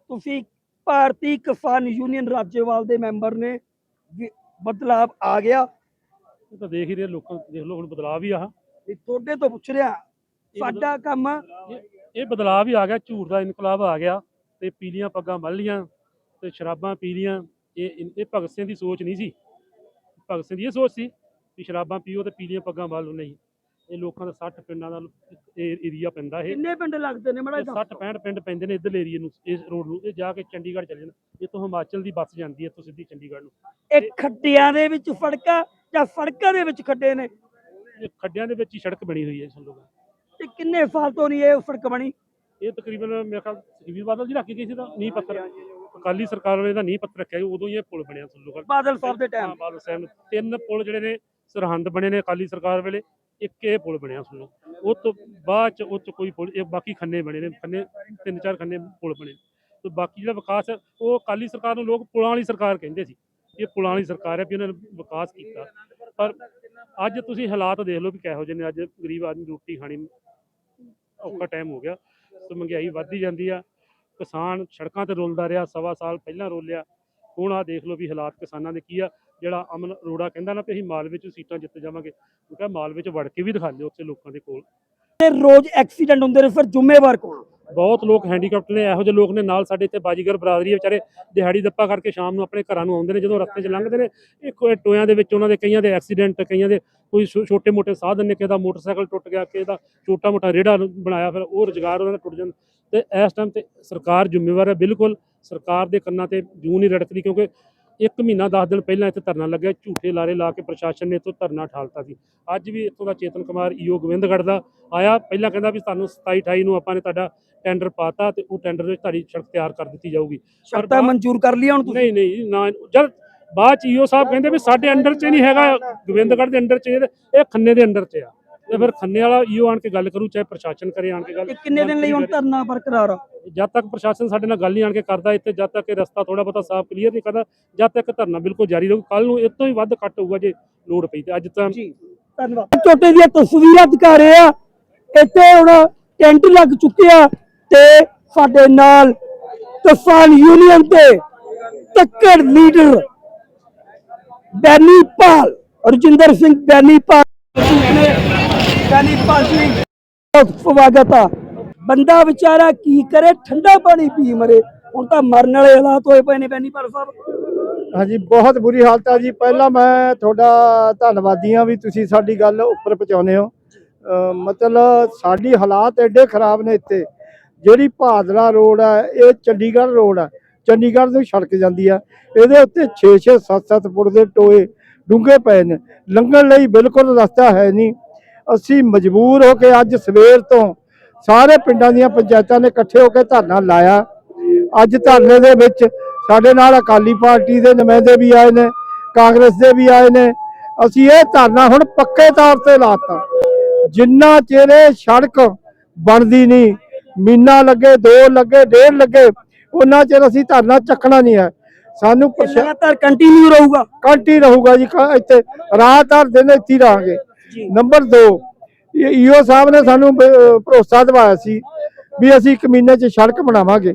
ਤੁਸੀਂ ਭਾਰਤੀ ਕਿਸਾਨ ਯੂਨੀਅਨ ਰਾਜੇਵਾਲ ਦੇ ਮੈਂਬਰ ਨੇ। ਵੀ ਬਦਲਾਵ ਆ ਗਿਆ। ਇਹ ਤਾਂ ਦੇਖ ਹੀ ਰਹੇ ਲੋਕਾਂ ਦੇਖ ਲਓ ਹੁਣ ਬਦਲਾਅ ਵੀ ਆ। ਇਹ ਤੁਹਾਡੇ ਤੋਂ ਪੁੱਛ ਰਿਹਾ। ਸਾਡਾ ਕੰਮ ਇਹ ਬਦਲਾਅ ਵੀ ਆ ਗਿਆ। ਝੂਠ ਦਾ ਇਨਕਲਾਬ ਆ ਗਿਆ ਤੇ ਪੀਲੀਆਂ ਪੱਗਾਂ ਬੰਨ੍ਹ ਲੀਆਂ ਤੇ ਸ਼ਰਾਬਾਂ ਪੀ ਲੀਆਂ। ਇਹ ਇਹ ਭਗਤ ਸਿੰਘ ਦੀ ਸੋਚ ਨਹੀਂ ਸੀ। ਭਗਤ ਸਿੰਘ ਦੀ ਇਹ ਸੋਚ ਸੀ। ਕਿ ਸ਼ਰਾਬਾਂ ਪੀਓ ਤੇ ਪੀਲੀਆਂ ਪੱਗਾਂ ਲਓ ਨਹੀਂ। ਇਹ ਲੋਕਾਂ ਦਾ 60 ਪਿੰਡਾਂ ਦਾ ਇਹ ਏਰੀਆ ਪੈਂਦਾ ਇਹ। ਕਿੰਨੇ ਪਿੰਡ ਲੱਗਦੇ ਨੇ ਮੜਾ 60 65 ਪਿੰਡ ਪੈਂਦੇ ਨੇ ਇੱਧਰ ਏਰੀਏ ਨੂੰ ਇਸ ਰੋਡ ਨੂੰ। ਇਹ ਜਾ ਕੇ ਚੰਡੀਗੜ੍ਹ ਚਲੇ ਜਾਣ। ਇਹ ਤੋਂ ਹਿਮਾਚਲ ਦੀ ਬੱਸ ਜਾਂਦੀ ਹੈ ਇੱਥੋਂ ਸਿੱਧੀ ਚੰਡੀਗੜ੍ਹ ਨੂੰ। ਇਹ ਖੱਡਿਆਂ ਦੇ ਵਿੱਚ ਫੜਕਾ ਜਾਂ ਸੜਕਾਂ ਦੇ ਵਿੱਚ ਖੱਡੇ ਨੇ? ਇਹ ਖੱਡਿਆਂ ਦੇ ਵਿੱਚ ਹੀ ਸੜਕ ਬਣੀ ਹੋਈ ਹੈ ਇਸ ਲੋਕਾਂ ਤੇ ਕਿੰਨੇ ਸਾਲ ਤੋਂ ਨਹੀਂ ਇਹ ਸੜਕ ਬਣੀ? ਇਹ ਤਕਰੀਬਨ ਮੇਰੇ ਖਿਆਲ ਸੁਖਬੀਰ ਬਾਦਲ ਜੀ ਰੱਖੀ ਗਈ ਸੀ ਤਾਂ ਨੀਂਹ ਪੱਥਰ। ਅਕਾਲੀ ਸਰਕਾਰ ਵਾਲੇ ਦਾ ਨੀਂਹ ਪੱਥਰ ਰੱਖਿਆ ਉਦੋਂ ਹੀ ਇਹ ਪੁਲ ਬਣਿਆ ਸੰਲੋਕਾ ਬਾਦਲ ਸਾਹਿਬ ਦੇ ਟਾਈਮ ਬਾਦਲ ਸਾਹਿਬ ਨੇ ਤਿੰਨ ਪੁਲ ਜਿਹੜੇ ਨੇ ਸਰਹੰਦ ਬਣੇ ਨੇ ਅਕਾਲੀ ਸਰਕਾਰ ਵੇਲੇ, ਇੱਕ ਇਹ ਪੁਲ ਬਣਿਆ ਸੁਣੋ। ਉਹ ਤੋਂ ਬਾਅਦ ਚ ਉਹ ਚ ਕੋਈ ਪੁਲ, ਇਹ ਬਾਕੀ ਖੰਨੇ ਬਣੇ ਨੇ, ਖੰਨੇ, ਤਿੰਨ ਚਾਰ ਖੰਨੇ ਪੁਲ ਬਣੇ। ਤੇ ਬਾਕੀ ਜਿਹੜਾ ਵਿਕਾਸ ਹੈ, ਉਹ ਅਕਾਲੀ ਸਰਕਾਰ ਨੂੰ ਲੋਕ ਪੁਲਾਂ ਵਾਲੀ ਸਰਕਾਰ ਕਹਿੰਦੇ ਸੀ। ਇਹ ਪੁਲਾਂ ਵਾਲੀ ਸਰਕਾਰ ਹੈ ਵੀ ਉਹਨਾਂ ਨੇ ਵਿਕਾਸ ਕੀਤਾ। ਪਰ ਅੱਜ ਤੁਸੀਂ ਹਾਲਾਤ ਦੇਖ ਲਓ ਵੀ ਕਿਹੋ ਜਿਹੇ ਨੇ। ਅੱਜ ਗਰੀਬ ਆਦਮੀ ਰੋਟੀ ਖਾਣੀ ਔਖਾ ਟਾਈਮ ਹੋ ਗਿਆ। ਤੇ ਮਹਿੰਗਾਈ ਵੱਧਦੀ ਜਾਂਦੀ ਆ। ਕਿਸਾਨ ਸੜਕਾਂ ਤੇ ਰੁਲਦਾ ਰਿਹਾ, ਸਵਾ ਸਾਲ ਪਹਿਲਾਂ ਰੋਲਿਆ। ਹੁਣ ਆ ਦੇਖ ਲਓ ਵੀ ਹਾਲਾਤ ਕਿਸਾਨਾਂ ਦੇ ਕੀ ਆ ਜਿਹੜਾ ਅਮਨ ਅਰੋੜਾ ਕਹਿੰਦਾ ਨਾ ਵੀ ਅਸੀਂ ਮਾਲਵੇ ਚ ਸੀਟਾਂ ਜਿੱਤ ਜਾਵਾਂਗੇ। ਉਹ ਕਹਿੰਦਾ ਮਾਲਵੇ ਚ ਵੜ ਕੇ ਵੀ ਦਿਖਾ ਲਿਓ ਉੱਥੇ ਲੋਕਾਂ ਦੇ ਕੋਲ। ਤੇ ਰੋਜ਼ ਐਕਸੀਡੈਂਟ ਹੁੰਦੇ ਨੇ ਫਿਰ ਜ਼ਿੰਮੇਵਾਰ ਕੌਣ? ਬਹੁਤ ਲੋਕ ਹੈਂਡੀਕੈਪਟ ਨੇ ਇਹੋ ਜਿਹੇ ਲੋਕ ਨੇ ਨਾਲ ਸਾਡੇ ਇੱਥੇ ਬਾਜੀਗਰ ਬਰਾਦਰੀ ਵਿਚਾਰੇ ਦਿਹਾੜੀ ਦੱਪਾ ਕਰਕੇ ਸ਼ਾਮ ਨੂੰ ਆਪਣੇ ਘਰਾਂ ਨੂੰ ਆਉਂਦੇ ਨੇ ਜਦੋਂ ਰਸਤੇ 'ਚ ਲੰਘਦੇ ਨੇ ਇਹ ਕੋਈ ਟੋਇਆਂ ਦੇ ਵਿੱਚ ਉਹਨਾਂ ਦੇ ਕਈਆਂ ਦੇ ਐਕਸੀਡੈਂਟ ਕਈਆਂ ਦੇ ਕੋਈ ਛੋਟੇ ਮੋਟੇ ਸਾਧਨ ਨੇ ਕਿਸੇ ਦਾ ਮੋਟਰਸਾਈਕਲ ਟੁੱਟ ਗਿਆ ਕਿਸੇ ਦਾ ਛੋਟਾ ਮੋਟਾ ਰੇੜਾ ਬਣਾਇਆ ਫਿਰ ਉਹ ਰੁਜ਼ਗਾਰ ਉਹਨਾਂ ਦਾ ਟੁੱਟ ਜਾਂਦਾ। ਤੇ ਇਸ ਟਾਈਮ ਤੇ ਸਰਕਾਰ ਜ਼ਿੰਮੇਵਾਰ ਹੈ ਬਿਲਕੁਲ ਸਰਕਾਰ ਦੇ ਕੰਨਾਂ ਤੇ ਜੂੰ ਨਹੀਂ ਰੜਕਦੀ ਕਿਉਂਕਿ ਇੱਕ ਮਹੀਨਾ 10 ਦਿਨ ਪਹਿਲਾਂ ਇੱਥੇ ਧਰਨਾ ਲੱਗਿਆ ਝੂਠੇ ਲਾਰੇ ਲਾ ਕੇ ਪ੍ਰਸ਼ਾਸਨ ਨੇ ਇੱਥੋਂ ਧਰਨਾ ਠਾਲਤਾ ਸੀ। ਅੱਜ ਵੀ ਇੱਥੋਂ ਦਾ ਚੇਤਨ ਕੁਮਾਰ ਈਓ ਗੋਬਿੰਦਗੜ੍ਹ ਦਾ ਆਇਆ ਪਹਿਲਾਂ ਕਹਿੰਦਾ ਵੀ ਤੁਹਾਨੂੰ 27 28 ਨੂੰ ਆਪਾਂ ਨੇ ਤੁਹਾਡਾ ਟੈਂਡਰ ਪਾਤਾ ਤੇ ਉਹ ਟੈਂਡਰ ਵਿੱਚ ਤੁਹਾਡੀ ਸੜਕ ਤਿਆਰ ਕਰ ਦਿੱਤੀ ਜਾਊਗੀ। ਸ਼ਰਤਾਂ ਮਨਜ਼ੂਰ ਕਰ ਲਿਆ ਹੁਣ ਤੁਸੀਂ? ਨਹੀਂ ਨਹੀਂ ਨਾ ਜਦ ਬਾਅਦ ਚ ਈਓ ਸਾਹਿਬ ਕਹਿੰਦੇ ਵੀ ਸਾਡੇ ਅੰਡਰ 'ਚ ਨਹੀਂ ਹੈਗਾ ਗੋਬਿੰਦਗੜ੍ਹ ਦੇ ਅੰਡਰ 'ਚ ਇਹ ਖੰਨੇ ਦੇ ਅੰਡਰ 'ਚ ਆ। ਤੇ ਫਿਰ ਖੰਨੇ ਵਾਲਾ ਈਓ ਆਣ ਕੇ ਗੱਲ ਕਰੂ ਚਾਹੇ ਪ੍ਰਸ਼ਾਸਨ ਕਰੇ ਆਣ ਕੇ ਗੱਲ। ਕਿੰਨੇ ਦਿਨ ਲਈ ਹੁਣ ਧਰਨਾ ਬਰਕਰਾਰ ਆ? ਜਦ ਤੱਕ ਪ੍ਰਸ਼ਾਸਨ ਸਾਡੇ ਨਾਲ ਗੱਲ ਨਹੀਂ ਆਣ ਕੇ ਕਰਦਾ ਇੱਥੇ ਜਦ ਤੱਕ ਇਹ ਰਸਤਾ ਥੋੜਾ ਬਹੁਤਾ ਸਾਫ਼ ਕਲੀਅਰ ਨਹੀਂ ਕਰਦਾ ਜਦ ਤੱਕ ਧਰਨਾ ਬਿਲਕੁਲ ਜਾਰੀ ਰਹੂ ਕੱਲ ਨੂੰ ਇਹ ਤੋਂ ਹੀ ਵੱਧ ਕੱਟ ਹੋਊਗਾ ਜੇ ਲੋੜ ਪਈ ਤੇ ਅੱਜ ਤਾਂ ਜੀ ਧੰਨਵਾਦ। ਛੋਟੇ ਦੀਆਂ ਤਸਵੀਰਾਂ ਦਿਖਾ ਰਹੇ ਆ। ਇੱਥੇ ਹੁਣ ਟੈਂਟ ਲੱਗ ਚੁੱਕਿਆ ਤੇ ਸਾਡੇ ਨਾਲ ਕਿਸਾਨ ਯੂਨੀਅਨ ਦੇ ਤੱਕੜ ਲੀਡਰ ਬੈਨੀਪਾਲ ਰਜਿੰਦਰ ਸਿੰਘ ਬੈਨੀਪਾਲ। ਬੈਨੀਪਾਲ ਜੀ ਸਵਾਗਤ ਆ। ਬੰਦਾ ਵਿਚਾਰਾ ਕੀ ਕਰੇ? ਠੰਡਾ ਪਾਣੀ ਪੀ ਮਰੇ। ਹੁਣ ਤਾਂ ਮਰਨ ਵਾਲੇ ਹਾਲਾਤ ਹੋਏ ਪਏ ਨੇ ਬੈਨੀਪਾਲ ਸਾਹਿਬ। ਹਾਂਜੀ, ਬਹੁਤ ਬੁਰੀ ਹਾਲਤ ਆ ਜੀ। ਪਹਿਲਾਂ ਮੈਂ ਤੁਹਾਡਾ ਧੰਨਵਾਦੀ ਹਾਂ ਵੀ ਤੁਸੀਂ ਸਾਡੀ ਗੱਲ ਉੱਪਰ ਪਹੁੰਚਾਉਂਦੇ ਹੋ। ਮਤਲਬ ਸਾਡੀ ਹਾਲਾਤ ਐਡੇ ਖਰਾਬ ਨੇ ਇੱਥੇ। ਜਿਹੜੀ ਭਾਦਲਾ ਰੋਡ ਹੈ ਇਹ ਚੰਡੀਗੜ੍ਹ ਰੋਡ ਹੈ ਚੰਡੀਗੜ੍ਹ ਨੂੰ ਸੜਕ ਜਾਂਦੀ ਆ। ਇਹਦੇ ਉੱਤੇ 6-6 7-7 ਫੁੱਟ ਦੇ ਟੋਏ ਡੂੰਘੇ ਪਏ ਨੇ। ਲੰਘਣ ਲਈ ਬਿਲਕੁਲ ਰਸਤਾ ਹੈ ਨਹੀਂ। ਅਸੀਂ ਮਜਬੂਰ ਹੋ ਕੇ ਅੱਜ ਸਵੇਰ ਤੋਂ ਸਾਰੇ ਪਿੰਡਾਂ ਦੀਆਂ ਪੰਚਾਇਤਾਂ ਨੇ ਇਕੱਠੇ ਹੋ ਕੇ ਧਰਨਾ ਲਾਇਆ। ਅੱਜ ਧਰਨੇ ਦੇ ਵਿੱਚ ਸਾਡੇ ਨਾਲ ਅਕਾਲੀ ਪਾਰਟੀ ਦੇ ਨੁਮਾਇੰਦੇ ਵੀ ਆਏ ਨੇ ਕਾਂਗਰਸ ਦੇ ਵੀ ਆਏ ਨੇ। ਅਸੀਂ ਇਹ ਧਰਨਾ ਹੁਣ ਪੱਕੇ ਤੌਰ ਤੇ ਲਾਤਾ। ਜਿੰਨਾ ਚਿਰ ਇਹ ਸੜਕ ਬਣਦੀ ਨਹੀਂ ਮੀਨਾ ਲੱਗੇ ਦੋ ਲੱਗੇ ਡੇਢ ਲੱਗੇ ਉਹਨਾਂ ਚਿਰ ਅਸੀਂ ਧਰਨਾ ਚੱਕਣਾ ਨਹੀਂ ਹੈ। ਸਾਨੂੰ ਲਗਾਤਾਰ ਕੰਟੀਨਿਊ ਰਹੂਗਾ। ਕੰਟੀ ਰਹੂਗਾ ਜੀ ਕ- ਇੱਥੇ ਰਾਤ ਹਰ ਦਿਨ ਇੱਥੇ ਹੀ ਰਹਾਂਗੇ। ਨੰਬਰ 2 ਈਓ ਸਾਹਿਬ ਨੇ ਸਾਨੂੰ ਭਰੋਸਾ ਦਿਵਾਇਆ ਸੀ ਵੀ ਅਸੀਂ ਇੱਕ ਮਹੀਨੇ 'ਚ ਸੜਕ ਬਣਾਵਾਂਗੇ।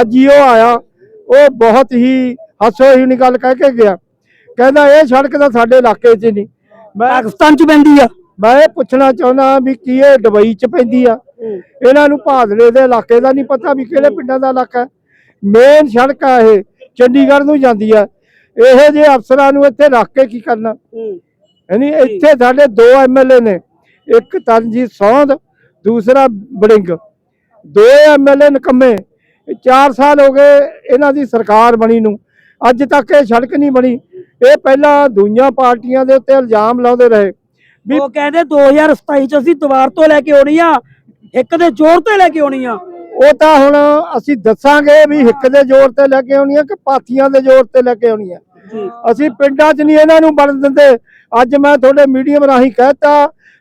ਅੱਜ ਈਓ ਆਇਆ ਉਹ ਬਹੁਤ ਹੀ ਹਾਸੋਹੀਣੀ ਗੱਲ ਕਹਿ ਕੇ ਗਿਆ। ਕਹਿੰਦਾ ਇਹ ਸੜਕ ਤਾਂ ਸਾਡੇ ਇਲਾਕੇ 'ਚ ਨਹੀਂ। ਮੈਂ ਪਾਕਿਸਤਾਨ ਚ ਪੈਂਦੀ ਆ। ਮੈਂ ਇਹ ਪੁੱਛਣਾ ਚਾਹੁੰਦਾ ਵੀ ਕੀ ਇਹ ਦੁਬਈ 'ਚ ਪੈਂਦੀ ਆ? ਇਹਨਾਂ ਨੂੰ ਭਾਦਲੇ ਦੇ ਇਲਾਕੇ ਦਾ ਨਹੀਂ ਪਤਾ ਵੀ ਕਿਹੜੇ ਪਿੰਡਾਂ ਦਾ ਇਲਾਕਾ ਮੇਨ ਸੜਕ ਆ ਇਹ ਚੰਡੀਗੜ੍ਹ ਨੂੰ ਜਾਂਦੀ ਆ। ਇਹੋ ਜਿਹੇ ਅਫਸਰਾਂ ਨੂੰ ਇੱਥੇ ਰੱਖ ਕੇ ਕੀ ਕਰਨਾ? ਯਾਨੀ ਇੱਥੇ ਸਾਡੇ ਦੋ ਐਮਐਲਏ ਨੇ ਇੱਕ ਤਰਨਜੀਤ ਸੌਂਦ ਦੂਸਰਾ ਬੜਿੰਗ। ਦੋ ਐਮਐਲਏ ਨਕੰਮੇ 4 ਸਾਲ ਹੋ ਗਏ ਇਹਨਾਂ ਦੀ ਸਰਕਾਰ ਬਣੀ ਨੂੰ। ਅੱਜ ਤੱਕ ਇਹ ਸੜਕ ਨਹੀਂ ਬਣੀ। ਇਹ ਪਹਿਲਾਂ ਦੂਜੀਆਂ ਪਾਰਟੀਆਂ ਦੇ ਉੱਤੇ ਇਲਜ਼ਾਮ ਲਾਉਂਦੇ ਰਹੇ। ਵੀ ਉਹ ਕਹਿੰਦੇ 2027 ਚ ਅਸੀਂ ਦੁਬਾਰ ਤੋਂ ਲੈ ਕੇ ਆਉਣੀ ਆ ਇੱਕ ਦੇ ਜ਼ੋਰ ਤੇ ਲੈ ਕੇ ਆਉਣੀ ਆ। ਉਹ ਤਾਂ ਹੁਣ ਅਸੀਂ ਦੱਸਾਂਗੇ ਵੀ ਹਿੱਕ ਦੇ ਜ਼ੋਰ ਤੇ ਲੈ ਕੇ ਆਉਣੀ ਆ ਕਿ ਪਾਥੀਆਂ ਦੇ ਜ਼ੋਰ ਤੇ ਲੈ ਕੇ ਆਉਣੀ ਆ। ਅਸੀਂ ਪਿੰਡਾਂ 'ਚ ਨਹੀਂ ਇਹਨਾਂ ਨੂੰ ਬਣ ਦਿੰਦੇ। ਅੱਜ ਮੈਂ ਤੁਹਾਡੇ ਮੀਡੀਅਮ ਰਾਹੀਂ ਕਹਿਤਾ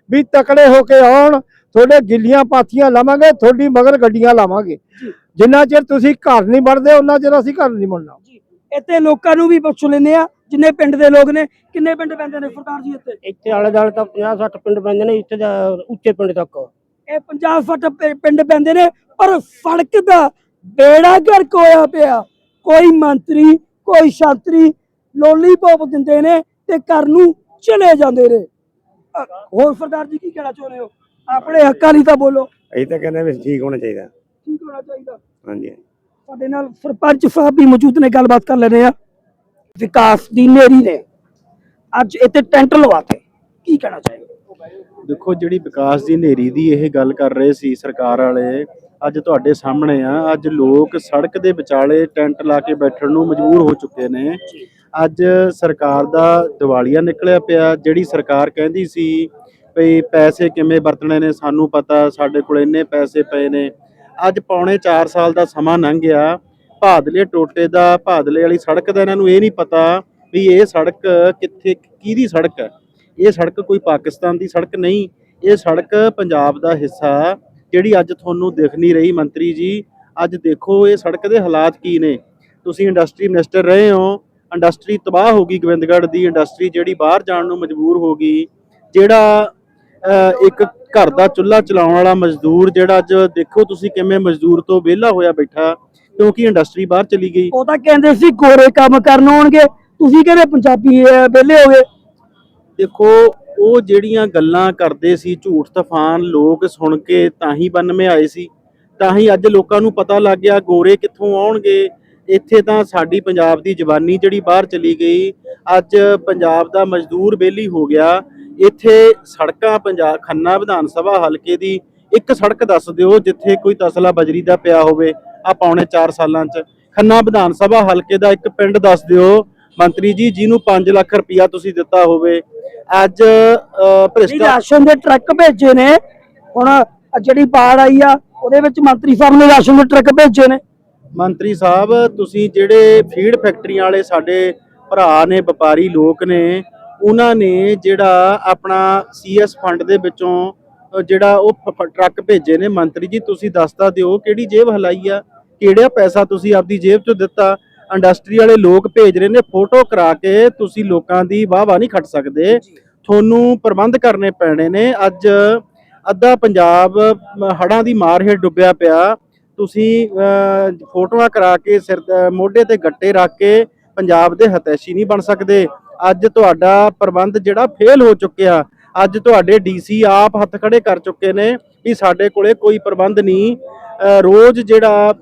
ਵੀ ਤਕੜੇ ਹੋ ਕੇ ਆਉਣ ਤੁਹਾਡੇ ਗਿੱਲੀਆਂ ਪਾਥੀਆਂ ਲਾਵਾਂਗੇ ਤੁਹਾਡੀ ਮਗਰ ਗੱਡੀਆਂ ਲਾਵਾਂਗੇ। ਜਿੰਨਾ ਚਿਰ ਤੁਸੀਂ ਘਰ ਨਹੀਂ ਬਣਦੇ ਉਹਨਾਂ ਚਿਰ ਅਸੀਂ ਘਰ ਨਹੀਂ ਬਣਨਾ ਇੱਥੇ ਲੋਕਾਂ ਨੂੰ ਵੀ ਪੁੱਛ ਲੈਂਦੇ ਆ ਜਿੰਨੇ ਪਿੰਡ ਦੇ ਲੋਕ ਨੇ ਕਿੰਨੇ ਪਿੰਡ ਪੈਂਦੇ ਨੇ ਸਰਦਾਰ ਜੀ ਇੱਥੇ? ਇੱਥੇ ਆਲੇ ਦੁਆਲੇ ਤਾਂ 50 60 ਪਿੰਡ ਪੈਂਦੇ ਨੇ ਇੱਥੇ ਦਾ ਉੱਚੇ ਪਿੰਡ ਤੱਕ। ਇਹ 50 60 ਪਿ- ਪਿੰਡ ਪੈਂਦੇ ਨੇ ਪਰ ਸੜਕ ਦਾ ਬੇੜਾ ਗਰਕ ਹੋਇਆ ਪਿਆ। ਕੋਈ ਮੰਤਰੀ ਕੋਈ ਛਾਤਰੀ ਲੋਲੀਪੌਪ ਦਿੰਦੇ ਨੇ ਤੇ ਘਰ ਨੂੰ ਚਲੇ ਜਾਂਦੇ ਨੇ। ਹੋਰ ਸਰਦਾਰ ਜੀ ਕੀ ਕਹਿਣਾ ਚਾਹੁੰਦੇ ਹੋ? ਆਪਣੇ ਹੱਕਾਂ ਲਈ ਤਾਂ ਬੋਲੋ। ਅਸੀਂ ਤਾਂ ਕਹਿੰਦੇ ਵੀ ਠੀਕ ਹੋਣਾ ਚਾਹੀਦਾ। ਠੀਕ ਹੋਣਾ ਚਾਹੀਦਾ। ਹਾਂਜੀ। ਸਾਡੇ ਨਾਲ ਸਰਪੰਚ ਸਾਹਿਬ ਵੀ ਮੌਜੂਦ ਨੇ ਗੱਲਬਾਤ ਕਰ ਲੈਣੇ ਆ ਵਿਕਾਸ ਦੀ ਨੇਰੀ ਨੇ। ਅੱਜ ਇੱਥੇ ਟੈਂਟ ਲਵਾਤੇ ਕੀ ਕਹਿਣਾ ਚਾਹੀਦਾ ਦੇਖੋ ਜਿਹੜੀ ਵਿਕਾਸ ਦੀ ਹਨੇਰੀ ਦੀ ਇਹ ਗੱਲ ਕਰ ਰਹੇ ਸੀ ਸਰਕਾਰ ਵਾਲੇ ਅੱਜ ਤੁਹਾਡੇ ਸਾਹਮਣੇ ਆ। ਅੱਜ ਲੋਕ ਸੜਕ ਦੇ ਵਿਚਾਲੇ ਟੈਂਟ ਲਾ ਕੇ ਬੈਠਣ ਨੂੰ ਮਜਬੂਰ ਹੋ ਚੁੱਕੇ ਨੇ। ਅੱਜ ਸਰਕਾਰ ਦਾ ਦਿਵਾਲੀਆ ਨਿਕਲਿਆ ਪਿਆ, ਜਿਹੜੀ ਸਰਕਾਰ ਕਹਿੰਦੀ ਸੀ ਵੀ ਪੈਸੇ ਕਿਵੇਂ ਵਰਤਣੇ ਨੇ, ਸਾਨੂੰ ਪਤਾ, ਸਾਡੇ ਕੋਲ ਇੰਨੇ ਪੈਸੇ ਪਏ ਨੇ। ਅੱਜ ਪੌਣੇ 4 ਸਾਲ ਦਾ ਸਮਾਂ ਲੰਘ ਗਿਆ, ਭਾਦਲੇ ਟੋਟੇ ਦਾ, ਭਾਦਲੇ ਵਾਲੀ ਸੜਕ ਦਾ ਇਹਨਾਂ ਨੂੰ ਇਹ ਨਹੀਂ ਪਤਾ ਵੀ ਇਹ ਸੜਕ ਕਿੱਥੇ, ਕਿਹਦੀ ਸੜਕ ਹੈ। ਇਹ ਸੜਕ ਕੋਈ ਪਾਕਿਸਤਾਨ ਦੀ ਸੜਕ ਨਹੀਂ, ਇਹ ਸੜਕ ਪੰਜਾਬ ਦਾ ਹਿੱਸਾ, ਜਿਹੜੀ ਅੱਜ ਤੁਹਾਨੂੰ ਦਿਖ ਨਹੀਂ ਰਹੀ ਮੰਤਰੀ ਜੀ। ਅੱਜ ਦੇਖੋ ਇਹ ਸੜਕ ਦੇ ਹਾਲਾਤ ਕੀ ਨੇ। ਤੁਸੀਂ ਇੰਡਸਟਰੀ ਮਿਨਿਸਟਰ ਰਹੇ ਹੋ ਇੰਡਸਟਰੀ ਤਬਾਹ ਹੋ ਗਈ ਗੋਬਿੰਦਗੜ੍ਹ ਦੀ ਇੰਡਸਟਰੀ ਜਿਹੜੀ ਬਾਹਰ ਜਾਣ ਨੂੰ ਮਜਬੂਰ ਹੋ ਗਈ ਜਿਹੜਾ ਇੱਕ ਘਰ ਦਾ ਚੁੱਲ੍ਹਾ ਚਲਾਉਣ ਵਾਲਾ ਮਜ਼ਦੂਰ ਜਿਹੜਾ ਅੱਜ ਦੇਖੋ ਤੁਸੀਂ ਕਿਵੇਂ ਮਜ਼ਦੂਰ ਤੋਂ ਵਿਹਲਾ ਹੋਇਆ ਬੈਠਾ ਕਿਉਂਕਿ ਇੰਡਸਟਰੀ ਬਾਹਰ ਚਲੀ ਗਈ। ਉਹ ਤਾਂ ਕਹਿੰਦੇ ਸੀ ਗੋਰੇ ਕੰਮ ਕਰਨ ਆਉਣਗੇ ਤੁਸੀਂ ਕਹਿੰਦੇ ਪੰਜਾਬੀ ਵਿਹਲੇ ਹੋ ਗਏ। ਦੇਖੋ ਉਹ ਜਿਹੜੀਆਂ ਗੱਲਾਂ ਕਰਦੇ ਸੀ ਝੂਠ ਤੂਫਾਨ ਲੋਕ ਸੁਣ ਕੇ ਤਾਂ ਹੀ ਬੰਨ ਮੇ ਆਏ ਸੀ ਤਾਂ ਹੀ ਅੱਜ ਲੋਕਾਂ ਨੂੰ ਪਤਾ ਲੱਗ ਗਿਆ ਗੋਰੇ ਕਿੱਥੋਂ ਆਉਣਗੇ। ਇੱਥੇ ਤਾਂ ਸਾਡੀ ਪੰਜਾਬ ਦੀ ਜਵਾਨੀ ਜਿਹੜੀ ਬਾਹਰ ਚਲੀ ਗਈ ਅੱਜ ਪੰਜਾਬ ਦਾ ਮਜ਼ਦੂਰ ਬੇਲੀ ਹੋ ਗਿਆ। ਇੱਥੇ ਸੜਕਾਂ ਪੰਜਾਬ ਖੰਨਾ ਵਿਧਾਨ ਸਭਾ ਹਲਕੇ ਦੀ ਇੱਕ ਸੜਕ ਦੱਸ ਦਿਓ ਜਿੱਥੇ ਕੋਈ ਤਸਲਾ ਬਜਰੀ ਦਾ ਪਿਆ ਹੋਵੇ ਆ ਪੌਣੇ 4 ਸਾਲਾਂ 'ਚ। ਖੰਨਾ ਵਿਧਾਨ ਸਭਾ ਹਲਕੇ ਦਾ ਇੱਕ ਪਿੰਡ ਦੱਸ ਦਿਓ। ਮੰਤਰੀ ਜੀ ਜਿਹਨੂੰ 5 ਲੱਖ ਰੁਪਇਆ ਤੁਸੀਂ ਦਿੱਤਾ ਹੋਵੇ। ਅੱਜ ਅਹ, ਰਾਸ਼ਨ ਦੇ ਟਰੱਕ ਭੇਜੇ ਨੇ ਹੁਣ ਜਿਹੜੀ ਬਾੜ ਆਈ ਆ ਉਹਦੇ ਵਿੱਚ ਮੰਤਰੀ ਸਾਹਿਬ ਨੇ ਰਾਸ਼ਨ ਦੇ ਟਰੱਕ ਭੇਜੇ ਨੇ। ਮੰਤਰੀ ਸਾਹਿਬ ਤੁਸੀਂ ਜਿਹੜੇ ਫੀਡ ਫੈਕਟਰੀਆਂ ਵਾਲੇ ਸਾਡੇ ਭਰਾ ਨੇ ਵਪਾਰੀ ਲੋਕ ਨੇ ਉਹਨਾਂ ਨੇ ਜਿਹੜਾ ਆਪਣਾ ਸੀਐਸ ਫੰਡ ਦੇ ਵਿੱਚੋਂ ਜਿਹੜਾ ਉਹ ਟਰੱਕ ਭੇਜੇ ਨੇ। ਮੰਤਰੀ ਜੀ ਤੁਸੀਂ ਦੱਸਦਾ ਦਿਓ ਕਿਹੜੀ ਜੇਬ ਹਲਾਈ ਆ ਕਿਹੜਾ ਪੈਸਾ ਤੁਸੀਂ ਆਪਦੀ ਜੇਬ ਚੋਂ ਦਿੱਤਾ। ਇੰਡਸਟਰੀ ਵਾਲੇ ਲੋਕ ਭੇਜ ਰਹੇ ਨੇ ਫੋਟੋ ਕਰਾ ਕੇ ਤੁਸੀਂ ਲੋਕਾਂ ਦੀ ਵਾਹ ਵਾਹ ਨਹੀਂ ਖੱਟ ਸਕਦੇ। ਤੁਹਾਨੂੰ ਪ੍ਰਬੰਧ ਕਰਨੇ ਪੈਣੇ ਨੇ। ਅੱਜ ਅੱਧਾ ਪੰਜਾਬ ਮ, ਹੜ੍ਹਾਂ ਦੀ ਮਾਰ ਹੇਠ ਡੁੱਬਿਆ ਪਿਆ। ਤੁਸੀਂ ਫੋਟੋਆਂ ਕਰਾ ਕੇ ਸਿਰ ਮੋਢੇ ਤੇ ਗੱਟੇ ਰੱਖ ਕੇ ਪੰਜਾਬ ਦੇ ਹਤੈਸ਼ੀ ਨਹੀਂ ਬਣ ਸਕਦੇ। ਅੱਜ ਤੁਹਾਡਾ ਪ੍ਰਬੰਧ ਜਿਹੜਾ ਫੇਲ ਹੋ ਚੁੱਕਿਆ। ਅੱਜ ਤੁਹਾਡੇ ਡੀਸੀ ਆਪ ਹੱਥ ਖੜੇ ਕਰ ਚੁੱਕੇ ਨੇ ਵੀ ਸਾਡੇ ਕੋਲੇ ਕੋਈ ਪ੍ਰਬੰਧ ਨਹੀਂ। ਰੋਜ਼ ਜਿਹੜਾ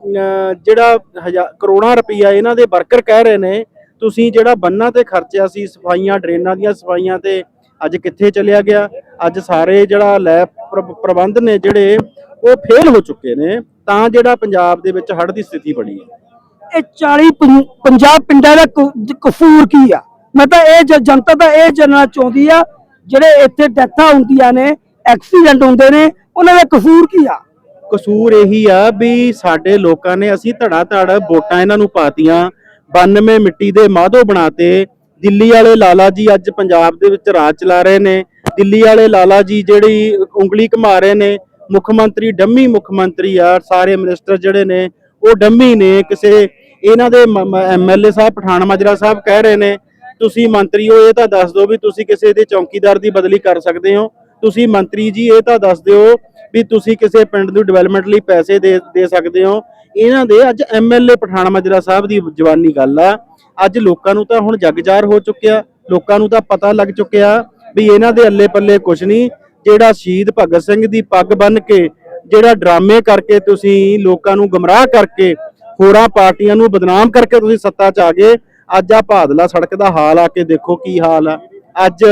ਜਿਹੜਾ ਹਜ਼ਾ- ਕਰੋੜਾਂ ਰੁਪਈਆ ਇਹਨਾਂ ਦੇ ਵਰਕਰ ਕਹਿ ਰਹੇ ਨੇ, ਤੁਸੀਂ ਜਿਹੜਾ ਬੰਨਾਂ ਤੇ ਖਰਚਿਆ ਸੀ, ਸਫਾਈਆਂ, ਡਰੇਨਾਂ ਦੀਆਂ ਸਫਾਈਆਂ ਤੇ, ਅੱਜ ਕਿੱਥੇ ਚਲਿਆ ਗਿਆ? ਅੱਜ ਸਾਰੇ ਜਿਹੜਾ ਲੈਬ ਪ੍ਰ- ਪ੍ਰਬੰਧ ਨੇ ਜਿਹੜੇ ਉਹ ਫੇਲ ਹੋ ਚੁੱਕੇ ਨੇ ਤਾਂ ਜਿਹੜਾ ਪੰਜਾਬ ਦੇ ਵਿੱਚ ਹੜ੍ਹ ਦੀ ਸਥਿਤੀ ਬਣੀ ਹੈ। ਇਹ 40 ਪੰ- ਪੰਜਾਬ ਪਿੰਡਾਂ ਦਾ ਕ- ਕਸੂਰ ਕੀ ਆ? ਮੈਂ ਤਾਂ ਇਹ ਜਨਤਾ ਤਾਂ ਇਹ ਜਾਣਨਾ ਚਾਹੁੰਦੀ ਆ ਜਿਹੜੇ ਇੱਥੇ ਡੈਥਾਂ ਹੁੰਦੀਆਂ ਨੇ ਐਕਸੀਡੈਂਟ ਹੁੰਦੇ ਨੇ ਉਹਨਾਂ ਦਾ ਕਸੂਰ ਕੀ ਆ? ਕਸੂਰ ਇਹੀ ਆ ਵੀ ਸਾਡੇ ਲੋਕਾਂ ਨੇ ਅਸੀਂ ਧੜਾ ਧੜ ਵੋਟਾਂ ਇਹਨਾਂ ਨੂੰ ਪਾਤੀਆਂ 92 ਮਿੱਟੀ ਦੇ ਮਾਧੋ ਬਣਾਤੇ। ਦਿੱਲੀ ਵਾਲੇ ਲਾਲਾ ਜੀ ਅੱਜ ਪੰਜਾਬ ਦੇ ਵਿੱਚ ਰਾਜ ਚਲਾ ਰਹੇ ਨੇ। ਦਿੱਲੀ ਵਾਲੇ ਲਾਲਾ ਜੀ ਜਿਹੜੀ ਉਂਗਲੀ ਘੁਮਾ ਰਹੇ ਨੇ ਮੁੱਖ ਮੰਤਰੀ, ਡੰਮੀ ਮੁੱਖ ਮੰਤਰੀ ਆ ਸਾਰੇ ਮਿਨਿਸਟਰ ਜਿਹੜੇ ਨੇ, ਉਹ ਡੰਮੀ ਨੇ, ਕਿਸੇ ਇਹਨਾਂ ਦੇ ਐਮਐਲਏ ਸਾਹਿਬ, ਪਠਾਨ ਮਾਜਰਾ ਸਾਹਿਬ ਕਹਿ ਰਹੇ ਨੇ, ਤੁਸੀਂ ਮੰਤਰੀ ਹੋ, ਇਹ ਤਾਂ ਦੱਸ ਦਿਓ ਵੀ ਤੁਸੀਂ ਕਿਸੇ ਦੇ ਚੌਕੀਦਾਰ ਦੀ ਬਦਲੀ ਕਰ ਸਕਦੇ ਹੋ। ਤੁਸੀਂ ਮੰਤਰੀ ਜੀ, ਇਹ ਤਾਂ ਦੱਸ ਦਿਓ ਵੀ ਤੁਸੀਂ ਕਿਸੇ ਪਿੰਡ ਨੂੰ ਡਿਵੈਲਪਮੈਂਟ ਲਈ ਪੈਸੇ ਦੇ ਦੇ ਸਕਦੇ ਹੋ। ਇਹਨਾਂ ਦੇ ਅੱਜ ਐਮਐਲਏ ਪਠਾਨ ਮਾਜਰਾ ਸਾਹਿਬ ਦੀ ਜਵਾਨੀ ਗੱਲ ਆ। ਅੱਜ ਲੋਕਾਂ ਨੂੰ ਤਾਂ ਹੁਣ ਜਗਜਾਰ ਹੋ ਚੁੱਕਿਆ, ਲੋਕਾਂ ਨੂੰ ਤਾਂ ਪਤਾ ਲੱਗ ਚੁੱਕਿਆ ਵੀ ਇਹਨਾਂ ਦੇ ਅੱਲੇ ਪੱਲੇ ਕੁਝ ਨਹੀਂ। ਜਿਹੜਾ ਸ਼ਹੀਦ ਭਗਤ ਸਿੰਘ ਦੀ ਪੱਗ ਬੰਨ ਕੇ ਜਿਹੜਾ ਡਰਾਮੇ ਕਰਕੇ ਤੁਸੀਂ ਲੋਕਾਂ ਨੂੰ ਗਮਰਾਹ ਕਰਕੇ ਹੋਰਾਂ ਪਾਰਟੀਆਂ ਨੂੰ ਬਦਨਾਮ ਕਰਕੇ ਤੁਸੀਂ ਸੱਤਾ 'ਚ ਆ ਗਏ ਅੱਜ ਆ ਭਾਦਲਾ ਸੜਕ ਦਾ ਹਾਲ ਆ ਕੇ ਦੇਖੋ ਕੀ ਹਾਲ ਆ। ਅੱਜ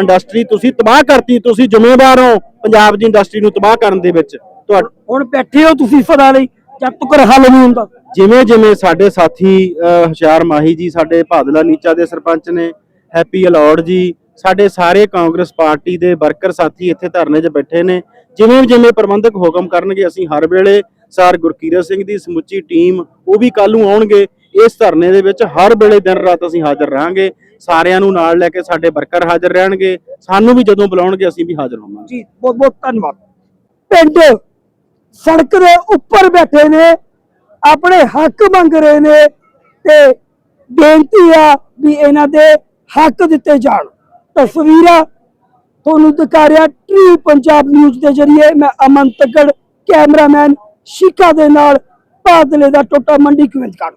ਇੰਡਸਟਰੀ ਤੁਸੀਂ ਤਬਾਹ ਕਰਤੀ ਤੁਸੀਂ ਜ਼ਿੰਮੇਵਾਰ ਹੋ ਪੰਜਾਬ ਦੀ ਇੰਡਸਟਰੀ ਨੂੰ ਤਬਾਹ ਕਰਨ ਦੇ ਵਿੱਚ। ਹੁਣ ਬੈਠੇ ਹੋ ਤੁਸੀਂ ਸਦਾ ਲਈ ਜਦ ਤੱਕ ਹੱਲ ਨਹੀਂ ਹੁੰਦਾ। ਜਿਵੇਂ ਜਿਵੇਂ ਸਾਡੇ ਸਾਥੀ ਹੁਸ਼ਿਆਰ ਮਾਹੀ ਜੀ ਸਾਡੇ ਭਾਦਲਾ ਨੀਚਾ ਦੇ ਸਰਪੰਚ ਨੇ ਹੈਪੀ ਅਲੌੜ ਜੀ ਸਾਡੇ ਸਾਰੇ ਕਾਂਗਰਸ ਪਾਰਟੀ ਦੇ ਵਰਕਰ ਸਾਥੀ ਇੱਥੇ ਧਰਨੇ 'ਚ ਬੈਠੇ ਨੇ। ਜਿਵੇਂ ਜਿਵੇਂ ਪ੍ਰਬੰਧਕ ਹੁਕਮ ਕਰਨਗੇ, ਅਸੀਂ ਹਰ ਵੇਲੇ ਸਰ ਗੁਰਕੀਰਤ ਸਿੰਘ ਦੀ ਸਮੁੱਚੀ ਟੀਮ, ਉਹ ਵੀ ਕੱਲ ਨੂੰ ਆਉਣਗੇ। ਇਸ ਧਰਨੇ ਦੇ ਵਿੱਚ ਹਰ ਵੇਲੇ ਦਿਨ ਰਾਤ ਅਸੀਂ ਹਾਜ਼ਰ ਰਹਾਂਗੇ। ਸਾਰਿਆਂ ਨੂੰ ਨਾਲ ਲੈ ਕੇ ਸਾਡੇ ਵਰਕਰ ਹਾਜ਼ਰ ਰਹਿਣਗੇ। ਸਾਨੂੰ ਵੀ ਜਦੋਂ ਬੁਲਾਉਣਗੇ, ਅਸੀਂ ਵੀ ਹਾਜ਼ਰ ਹੋਵਾਂਗੇ। ਜੀ, ਬਹੁਤ ਬਹੁਤ ਧੰਨਵਾਦ। ਪਿੰਡ ਸੜਕ ਦੇ ਉੱਪਰ ਬੈਠੇ ਨੇ, ਆਪਣੇ ਹੱਕ ਮੰਗ ਰਹੇ ਨੇ ਤੇ ਬੇਨਤੀ ਆ ਵੀ ਇਹਨਾਂ ਦੇ ਹੱਕ ਦਿੱਤੇ ਜਾਣ। ਤਸਵੀਰਾਂ ਤੁਹਾਨੂੰ ਦਿਖਾ ਰਿਹਾ ਟ੍ਰੀ ਪੰਜਾਬ ਨਿਊਜ਼ ਦੇ ਜਰੀਏ। ਮੈਂ ਅਮਨ ਤੱਕੜ, ਕੈਮਰਾਮੈਨ ਸ਼ਿਕਾ ਦੇ ਨਾਲ, ਬਾਦਲੇ ਦਾ ਟੋਟਾ ਮੰਡੀ ਕਿਵੇਂ ਕਾਰਡ।